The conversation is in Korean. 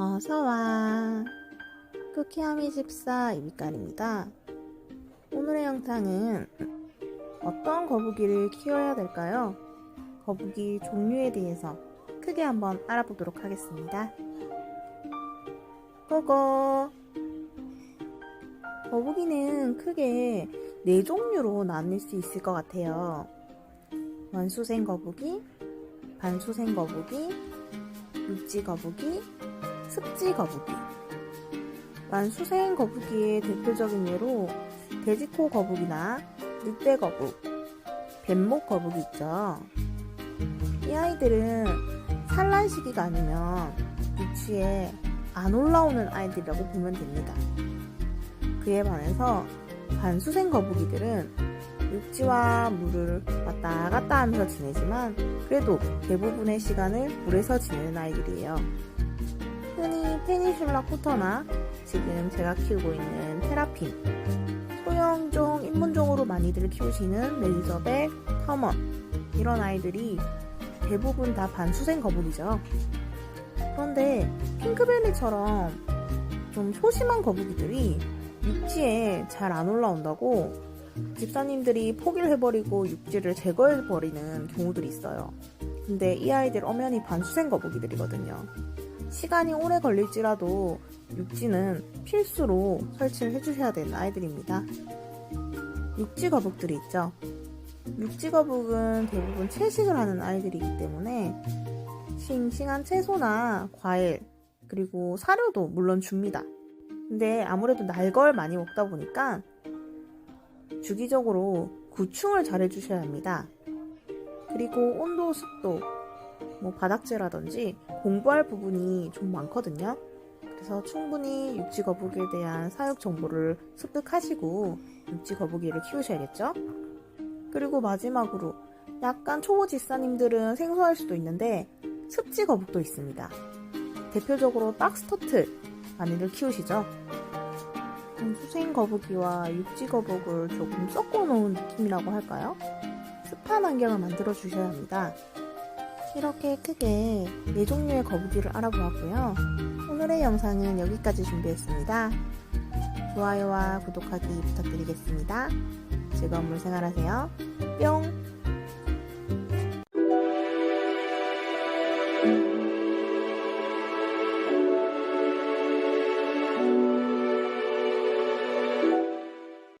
어서와. 쿠키하미 집사 이비깔입니다. 오늘의 영상은 어떤 거북이를 키워야 될까요? 거북이 종류에 대해서 크게 한번 알아보도록 하겠습니다. 고고! 거북이는 크게 네 종류로 나눌 수 있을 것 같아요. 원수생 거북이, 반수생 거북이, 육지 거북이, 습지 거북이. 완수생 거북이의 대표적인 예로 돼지코 거북이나 늑대 거북, 뱀목 거북이 있죠. 이 아이들은 산란 시기가 아니면 육지에 안 올라오는 아이들이라고 보면 됩니다. 그에 반해서 반수생 거북이들은 육지와 물을 왔다 갔다 하면서 지내지만 그래도 대부분의 시간을 물에서 지내는 아이들이에요. 흔히 페니슐라 코터나 지금 제가 키우고 있는 테라핀, 소형종, 입문종으로 많이들 키우시는 레이저백, 터먼 이런 아이들이 대부분 다 반수생 거북이죠. 그런데 핑크벨리처럼 좀 소심한 거북이들이 육지에 잘 안 올라온다고 집사님들이 포기를 해버리고 육지를 제거해버리는 경우들이 있어요. 근데 이 아이들 엄연히 반수생 거북이들이거든요. 시간이 오래 걸릴지라도 육지는 필수로 설치를 해주셔야 되는 아이들입니다. 육지 거북들이 있죠. 육지 거북은 대부분 채식을 하는 아이들이기 때문에 싱싱한 채소나 과일 그리고 사료도 물론 줍니다. 근데 아무래도 날걸 많이 먹다 보니까 주기적으로 구충을 잘 해주셔야 합니다. 그리고 온도, 습도, 뭐 바닥재라든지 공부할 부분이 좀 많거든요. 그래서 충분히 육지 거북이에 대한 사육 정보를 습득하시고 육지 거북이를 키우셔야겠죠. 그리고 마지막으로 약간 초보 집사님들은 생소할 수도 있는데 습지 거북도 있습니다. 대표적으로 박스터틀 많이들 키우시죠. 음, 수생 거북이와 육지 거북을 조금 섞어 놓은 느낌이라고 할까요? 습한 환경을 만들어 주셔야 합니다. 이렇게 크게 네 종류의 거북이를 알아보았고요. 오늘의 영상은 여기까지 준비했습니다. 좋아요와 구독하기 부탁드리겠습니다. 즐거운 물 생활하세요. 뿅!